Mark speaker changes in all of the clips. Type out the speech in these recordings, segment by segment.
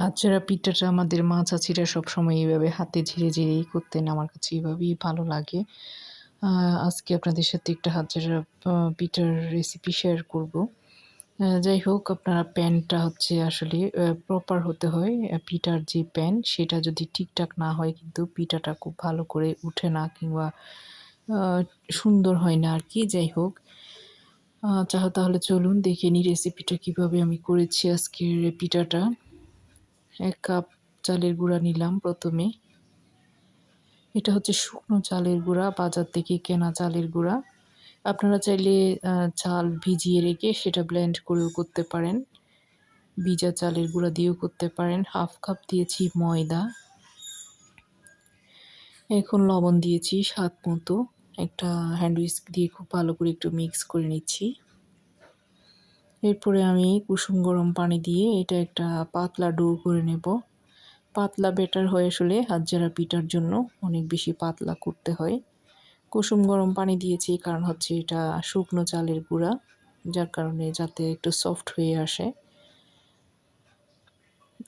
Speaker 1: হাতঝাড়া পিঠাটা আমাদের মা চাচিরা সবসময় এইভাবে হাতে ঝিরে ঝিরেই করতেন আমার কাছে এইভাবেই ভালো লাগে। আজকে আপনাদের সাথে একটা হাতঝাড়া আহ, পিঠার রেসিপি শেয়ার করব। যাই হোক আপনারা প্যানটা হচ্ছে আসলে প্রপার হতে হয় পিঠার যে প্যান সেটা যদি ঠিকঠাক না হয় কিন্তু পিঠাটা খুব ভালো করে উঠে না কিংবা সুন্দর হয় না আর কি যাই হোক। আচ্ছা তাহলে চলুন দেখে নিই রেসিপিটা কীভাবে আমি করেছি আজকের পিঠাটা। এক কাপ চালের গুঁড়া নিলাম প্রথমে। এটা হচ্ছে শুকনো চালের গুঁড়া, বাজার থেকে কেনা চালের গুঁড়া। আপনারা চাইলে চাল ভিজিয়ে রেখে সেটা ব্লেন্ড করেও করতে পারেন। ভিজা চালের গুঁড়া দিয়েও করতে পারেন। হাফ কাপ দিয়েছি ময়দা। এখন লবণ দিয়েছি স্বাদ মতো। একটা হ্যান্ড উইস্ক দিয়ে খুব ভালো করে একটু মিক্স করে নিচ্ছি। এরপরে আমি কুসুম গরম পানি দিয়ে এটা একটা পাতলা ডো করে নেব। পাতলা বেটার হয় আসলে হাতজারা পিঠার জন্য অনেক বেশি পাতলা করতে হয়। কুসুম গরম পানি দিয়েছি, কারণ হচ্ছে এটা শুকনো চালের গুঁড়া, যার কারণে যাতে একটু সফট হয়ে আসে।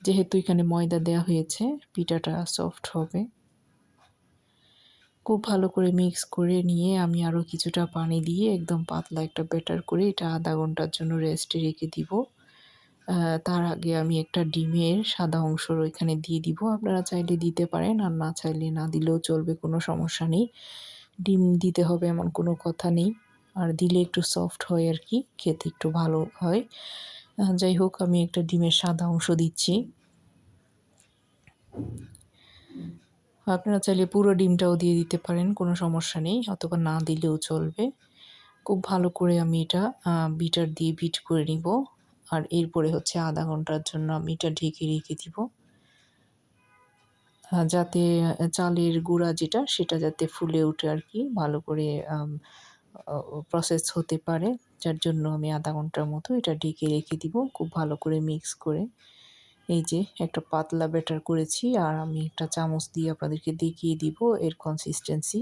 Speaker 1: যেহেতু এখানে ময়দা দেওয়া হয়েছে, পিঠাটা সফট হবে। খুব ভালো করে মিক্স করে নিয়ে আমি আরও কিছুটা পানি দিয়ে একদম পাতলা একটা ব্যাটার করে এটা আধা ঘণ্টার জন্য রেস্টে রেখে দিব। তার আগে আমি একটা ডিমের সাদা অংশ ওইখানে দিয়ে দিব। আপনারা চাইলে দিতে পারেন আর না চাইলে না দিলেও চলবে, কোনো সমস্যা নেই। ডিম দিতে হবে এমন কোনো কথা নেই। আর দিলে একটু সফট হয় আর কি, খেতে একটু ভালো হয়। যাই হোক, আমি একটা ডিমের সাদা অংশ দিচ্ছি। আপনারা চাইলে পুরো ডিমটাও দিয়ে দিতে পারেন, কোনো সমস্যা নেই অথবা না দিলেও চলবে। খুব ভালো করে আমি এটা বিটার দিয়ে বিট করে নিব, আর এরপরে হচ্ছে আধা ঘণ্টার জন্য আমি এটা ঢেকে রেখে দিব। যাতে চালের গুঁড়া যেটা, সেটা যাতে ফুলে ওঠে আর কি, ভালো করে প্রসেস হতে পারে। যার জন্য আমি আধা ঘণ্টার মতো এটা ঢেকে রেখে দিব, খুব ভালো করে মিক্স করে। এই যে একটা পাতলা ব্যাটার করেছি আর আমি একটা চামচ দিয়ে আপনাদেরকে দেখিয়ে দিব এর কনসিস্টেন্সি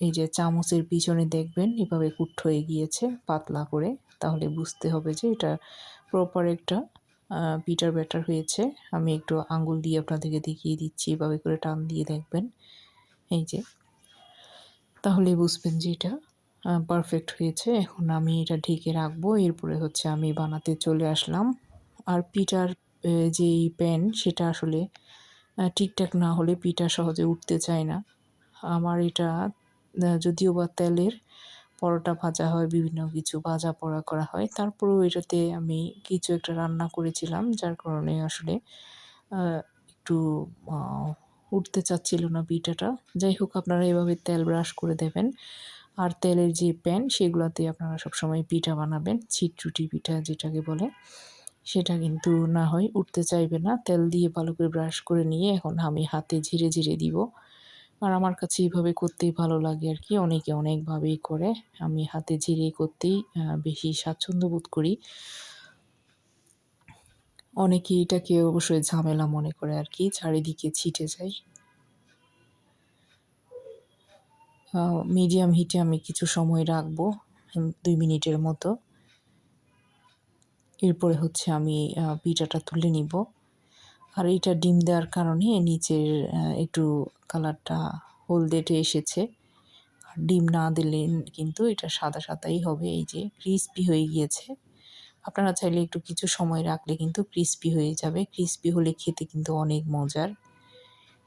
Speaker 1: এই যে চামচের পিছনে দেখবেন এভাবে কুট হয়ে গিয়েছে পাতলা করে, তাহলে বুঝতে হবে যে এটা প্রপার একটা পিটার ব্যাটার হয়েছে। আমি একটু আঙ্গুল দিয়ে আপনাদেরকে দেখিয়ে দিচ্ছি, এভাবে করে টান দিয়ে দেখবেন। এই যে, তাহলে বুঝবেন যে এটা পারফেক্ট হয়েছে। এখন আমি এটা ঢেকে রাখব, এরপরে হচ্ছে আমি বানাতে চলে আসলাম। আর পিঠার যেই প্যান সেটা আসলে ঠিকঠাক না হলে পিঠা সহজে উঠতে চায় না। আমার এটা যদিও বা তেলের পরোটা ভাজা হয়, বিভিন্ন কিছু ভাজা পড়া করা হয়, তারপরেও এটাতে আমি কিছু একটা রান্না করেছিলাম, যার কারণে আসলে একটু উঠতে চাচ্ছিল না পিঠাটা যাই হোক, আপনারা এভাবে তেল ব্রাশ করে দেবেন। আর তেলের যে প্যান সেগুলোতে আপনারা সবসময় পিঠা বানাবেন, ছিটরুটি পিঠা যেটাকে বলে। সেটা কিন্তু না হয়, উঠতে চাইবে না। তেল দিয়ে ভালো করে ব্রাশ করে নিয়ে এখন আমি হাতে ঝিরে ঝিরে দিব। আর আমার কাছে এইভাবে করতেই ভালো লাগে আর কি, অনেকে অনেকভাবেই করে। আমি হাতে ঝিরে করতেই বেশি স্বাচ্ছন্দ্য বোধ করি। অনেকে এটাকে অবশ্যই ঝামেলা মনে করে আর কি, চারিদিকে ছিটে যায়। মিডিয়াম হিটে আমি কিছু সময় রাখব দুই মিনিটের মতো। এরপরে হচ্ছে আমি পিঠাটা তুলে নিব। আর এটা ডিম দেওয়ার কারণে নিচের একটু কালারটা হলদেটে এসেছে। আর ডিম না দিলে কিন্তু এটা সাদা সাদাই হবে, এই যে ক্রিসপি হয়ে গিয়েছে। আপনারা চাইলে একটু কিছু সময় রাখলে কিন্তু ক্রিসপি হয়ে যাবে। ক্রিসপি হলে খেতে কিন্তু অনেক মজার।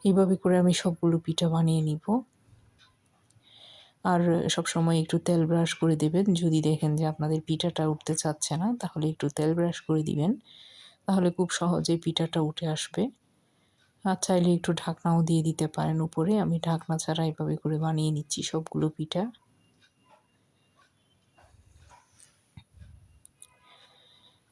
Speaker 1: এইভাবে করে আমি সবগুলো পিঠা বানিয়ে নিব। আর সব সময় একটু তেল ব্রাশ করে দেবেন। যদি দেখেন যে আপনাদের পিঠাটা উঠতে চাচ্ছে না, তাহলে একটু তেল ব্রাশ করে দিবেন। তাহলে খুব সহজেই পিঠাটা উঠে আসবে। আর চাইলে একটু ঢাকনাও দিয়ে দিতে পারেন উপরে। আমি ঢাকনা ছাড়া এভাবে করে বানিয়ে নিচ্ছি সবগুলো পিঠা।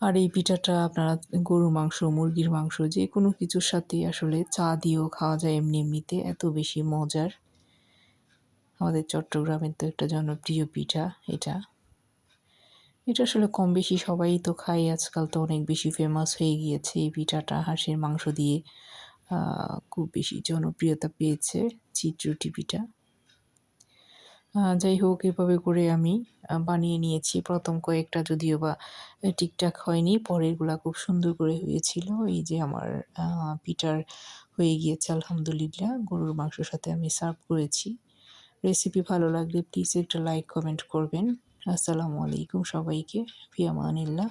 Speaker 1: আর এই পিঠাটা আপনারা গরুর মাংস, মুরগির মাংস, যে কোনো কিছুর সাথে আসলে চা দিয়েও খাওয়া যায় এমনি এমনিতে। এত বেশি মজার। আমাদের চট্টগ্রামের তো একটা জনপ্রিয় পিঠা, এটা। এটা আসলে কম বেশি সবাই তো খাই আজকাল তো অনেক বেশি ফেমাস হয়ে গিয়েছে এই পিঠাটা, হাঁসের মাংস দিয়ে। খুব বেশি জনপ্রিয়তা পেয়েছে চিত্রটি পিঠা। যাই হোক, এভাবে করে আমি বানিয়ে নিয়েছি। প্রথম কয়েকটা যদিও বা ঠিকঠাক হয়নি, পরেরগুলা খুব সুন্দর করে হয়েছিল। এই যে আমার পিঠার হয়ে গিয়েছে, আলহামদুলিল্লাহ। গরুর মাংসর সাথে আমি সার্ভ করেছি। রেসিপি ভালো লাগলে প্লিজ একটা লাইক কমেন্ট করবেন। আসসালামু আলাইকুম সবাইকে। ফিয়ামানিল্লা